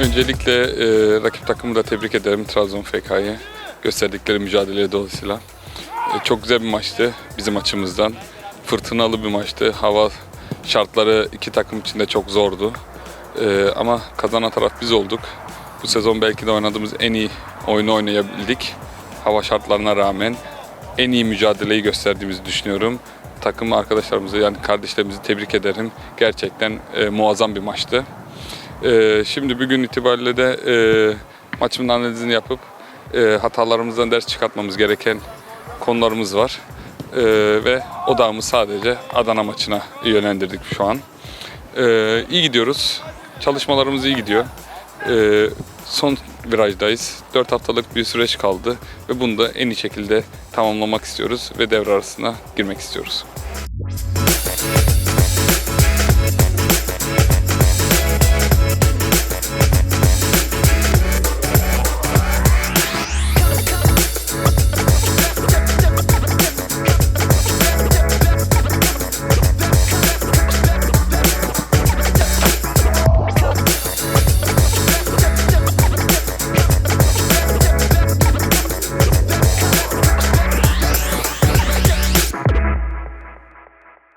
Öncelikle e, rakip takımı da tebrik ederim Trabzon FK'yı gösterdikleri mücadele dolayısıyla. E, çok güzel bir maçtı bizim açımızdan. Fırtınalı bir maçtı. Hava şartları iki takım için de çok zordu. E, ama kazanan taraf biz olduk. Bu sezon belki de oynadığımız en iyi oyunu oynayabildik. Hava şartlarına rağmen en iyi mücadeleyi gösterdiğimizi düşünüyorum. Takım arkadaşlarımızı yani kardeşlerimizi tebrik ederim. Gerçekten e, muazzam bir maçtı. Ee, şimdi bugün itibariyle de e, maçın analizini yapıp e, hatalarımızdan ders çıkartmamız gereken konularımız var. Ee, ve odağımı sadece Adana maçına yönlendirdik şu an. Ee, iyi gidiyoruz. Çalışmalarımız iyi gidiyor. Ee, son virajdayız. 4 haftalık bir süreç kaldı ve bunu da en iyi şekilde tamamlamak istiyoruz ve devre arasına girmek istiyoruz.